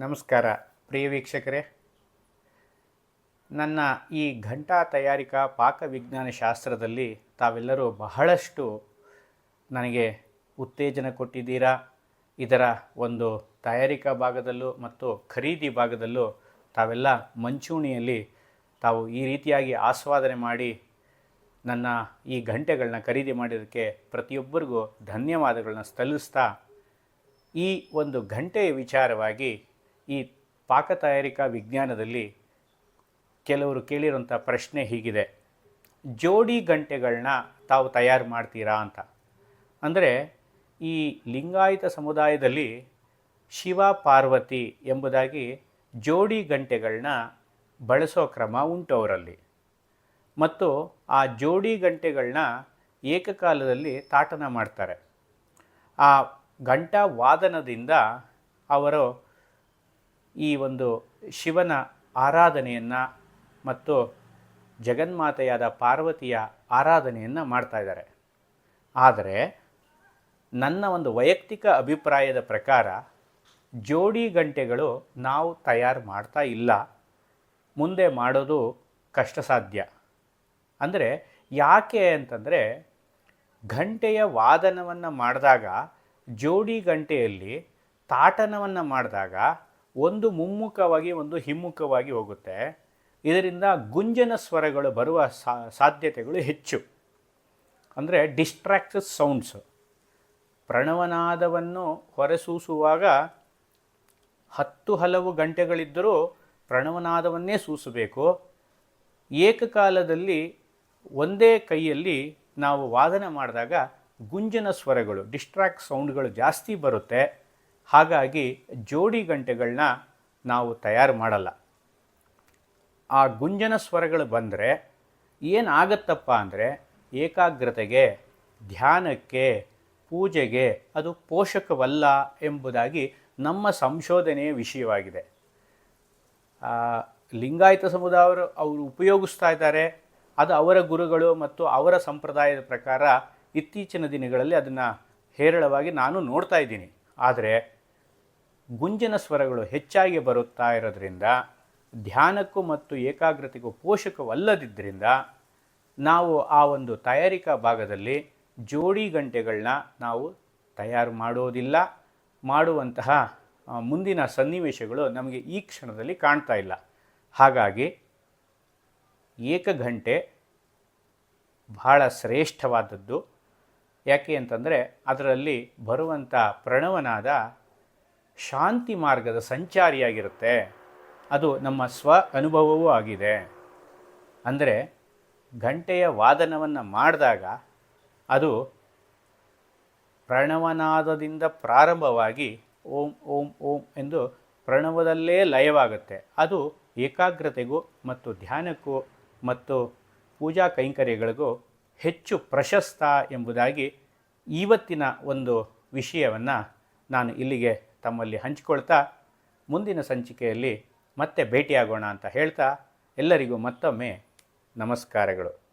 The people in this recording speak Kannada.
ನಮಸ್ಕಾರ. ಪ್ರಿಯ ವೀಕ್ಷಕರೇ, ನನ್ನ ಈ ಘಂಟಾ ತಯಾರಿಕಾ ಪಾಕವಿಜ್ಞಾನ ಶಾಸ್ತ್ರದಲ್ಲಿ ತಾವೆಲ್ಲರೂ ಬಹಳಷ್ಟು ನನಗೆ ಉತ್ತೇಜನ ಕೊಟ್ಟಿದ್ದೀರಾ? ಇದರ ಒಂದು ತಯಾರಿಕಾ ಭಾಗದಲ್ಲೂ ಮತ್ತು ಖರೀದಿ ಭಾಗದಲ್ಲೂ ತಾವೆಲ್ಲ ಮಂಚೂಣಿಯಲ್ಲಿ ತಾವು ಈ ರೀತಿಯಾಗಿ ಆಸ್ವಾದನೆ ಮಾಡಿ ನನ್ನ ಈ ಘಂಟೆಗಳನ್ನ ಖರೀದಿ ಮಾಡಿದ್ದಕ್ಕೆ ಪ್ರತಿಯೊಬ್ಬರಿಗೂ ಧನ್ಯವಾದಗಳನ್ನ ಸಲ್ಲಿಸ್ತಾ ಈ ಒಂದು ಘಂಟೆಯ ವಿಚಾರವಾಗಿ ಈ ಪಾಕ ತಯಾರಿಕಾ ವಿಜ್ಞಾನದಲ್ಲಿ ಕೆಲವರು ಕೇಳಿರುವಂಥ ಪ್ರಶ್ನೆ ಹೀಗಿದೆ. ಜೋಡಿ ಗಂಟೆಗಳನ್ನ ತಾವು ತಯಾರು ಮಾಡ್ತೀರಾ ಅಂತ. ಅಂದರೆ ಈ ಲಿಂಗಾಯತ ಸಮುದಾಯದಲ್ಲಿ ಶಿವ, ಪಾರ್ವತಿ ಎಂಬುದಾಗಿ ಜೋಡಿ ಗಂಟೆಗಳನ್ನ ಬಳಸೋ ಕ್ರಮ ಉಂಟು ಅವರಲ್ಲಿ. ಮತ್ತು ಆ ಜೋಡಿ ಗಂಟೆಗಳನ್ನ ಏಕಕಾಲದಲ್ಲಿ ತಾಟನ ಮಾಡ್ತಾರೆ. ಆ ಗಂಟಾ ವಾದನದಿಂದ ಅವರು ಈ ಒಂದು ಶಿವನ ಆರಾಧನೆಯನ್ನು ಮತ್ತು ಜಗನ್ಮಾತೆಯಾದ ಪಾರ್ವತಿಯ ಆರಾಧನೆಯನ್ನು ಮಾಡ್ತಾ ಇದ್ದಾರೆ. ಆದರೆ ನನ್ನ ಒಂದು ವೈಯಕ್ತಿಕ ಅಭಿಪ್ರಾಯದ ಪ್ರಕಾರ ಜೋಡಿ ಗಂಟೆಗಳು ನಾವು ತಯಾರು ಮಾಡ್ತಾ ಇಲ್ಲ. ಮುಂದೆ ಮಾಡೋದು ಕಷ್ಟ ಸಾಧ್ಯ ಅಂದರೆ ಯಾಕೆ ಅಂತಂದರೆ ಗಂಟೆಯ ವಾದನವನ್ನು ಮಾಡಿದಾಗ, ಜೋಡಿ ಗಂಟೆಯಲ್ಲಿ ತಾಟನವನ್ನು ಮಾಡಿದಾಗ ಒಂದು ಮುಮ್ಮುಖವಾಗಿ, ಒಂದು ಹಿಮ್ಮುಖವಾಗಿ ಹೋಗುತ್ತೆ. ಇದರಿಂದ ಗುಂಜನ ಸ್ವರಗಳು ಬರುವ ಸಾಧ್ಯತೆಗಳು ಹೆಚ್ಚು. ಅಂದರೆ ಡಿಸ್ಟ್ರಾಕ್ಟ್ ಸೌಂಡ್ಸು ಪ್ರಣವನಾದವನ್ನು ಹೊರಸೂಸುವಾಗ ಹತ್ತು ಹಲವು ಗಂಟೆಗಳಿದ್ದರೂ ಪ್ರಣವನಾದವನ್ನೇ ಸೂಸಬೇಕು. ಏಕಕಾಲದಲ್ಲಿ ಒಂದೇ ಕೈಯಲ್ಲಿ ನಾವು ವಾದನ ಮಾಡಿದಾಗ ಗುಂಜನ ಸ್ವರಗಳು ಡಿಸ್ಟ್ರಾಕ್ಟ್ ಸೌಂಡ್ಗಳು ಜಾಸ್ತಿ ಬರುತ್ತೆ. ಹಾಗಾಗಿ ಜೋಡಿ ಗಂಟೆಗಳನ್ನ ನಾವು ತಯಾರು ಮಾಡಲ್ಲ. ಆ ಗುಂಜನ ಸ್ವರಗಳು ಬಂದರೆ ಏನಾಗತ್ತಪ್ಪ ಅಂದರೆ ಏಕಾಗ್ರತೆಗೆ, ಧ್ಯಾನಕ್ಕೆ, ಪೂಜೆಗೆ ಅದು ಪೋಷಕವಲ್ಲ ಎಂಬುದಾಗಿ ನಮ್ಮ ಸಂಶೋಧನೆಯ ವಿಷಯವಾಗಿದೆ. ಲಿಂಗಾಯತ ಸಮುದಾಯವರು ಅವರು ಉಪಯೋಗಿಸ್ತಾ ಇದ್ದಾರೆ. ಅದು ಅವರ ಗುರುಗಳು ಮತ್ತು ಅವರ ಸಂಪ್ರದಾಯದ ಪ್ರಕಾರ ಇತ್ತೀಚಿನ ದಿನಗಳಲ್ಲಿ ಅದನ್ನು ಹೇರಳವಾಗಿ ನಾನು ನೋಡ್ತಾ ಇದ್ದೀನಿ. ಆದರೆ ಗುಂಜನ ಸ್ವರಗಳು ಹೆಚ್ಚಾಗಿ ಬರುತ್ತಾ ಇರೋದ್ರಿಂದ, ಧ್ಯಾನಕ್ಕೂ ಮತ್ತು ಏಕಾಗ್ರತೆಗೂ ಪೋಷಕವಲ್ಲದಿದ್ದರಿಂದ ನಾವು ಆ ಒಂದು ತಯಾರಿಕಾ ಭಾಗದಲ್ಲಿ ಜೋಡಿ ಗಂಟೆಗಳನ್ನ ನಾವು ತಯಾರು ಮಾಡೋದಿಲ್ಲ. ಮಾಡುವಂತಹ ಮುಂದಿನ ಸನ್ನಿವೇಶಗಳು ನಮಗೆ ಈ ಕ್ಷಣದಲ್ಲಿ ಕಾಣ್ತಾ ಇಲ್ಲ. ಹಾಗಾಗಿ ಏಕಘಂಟೆ ಬಹಳ ಶ್ರೇಷ್ಠವಾದದ್ದು. ಯಾಕೆ ಅಂತಂದರೆ, ಅದರಲ್ಲಿ ಬರುವಂಥ ಪ್ರಣವನಾದ ಶಾಂತಿ ಮಾರ್ಗದ ಸಂಚಾರಿಯಾಗಿರುತ್ತೆ. ಅದು ನಮ್ಮ ಸ್ವ ಅನುಭವವೂ ಆಗಿದೆ. ಅಂದರೆ ಗಂಟೆಯ ವಾದನವನ್ನು ಮಾಡಿದಾಗ ಅದು ಪ್ರಣವನಾದದಿಂದ ಪ್ರಾರಂಭವಾಗಿ ಓಂ ಓಂ ಓಂ ಎಂದು ಪ್ರಣವದಲ್ಲೇ ಲಯವಾಗುತ್ತೆ. ಅದು ಏಕಾಗ್ರತೆಗೂ ಮತ್ತು ಧ್ಯಾನಕ್ಕೂ ಮತ್ತು ಪೂಜಾ ಕೈಂಕರ್ಯಗಳಿಗೂ ಹೆಚ್ಚು ಪ್ರಶಸ್ತ ಎಂಬುದಾಗಿ ಇವತ್ತಿನ ಒಂದು ವಿಷಯವನ್ನು ನಾನು ಇಲ್ಲಿಗೆ ತಮ್ಮಲ್ಲಿ ಹಂಚಿಕೊಳ್ತಾ ಮುಂದಿನ ಸಂಚಿಕೆಯಲ್ಲಿ ಮತ್ತೆ ಭೇಟಿಯಾಗೋಣ ಅಂತ ಹೇಳ್ತಾ ಎಲ್ಲರಿಗೂ ಮತ್ತೊಮ್ಮೆ ನಮಸ್ಕಾರಗಳು.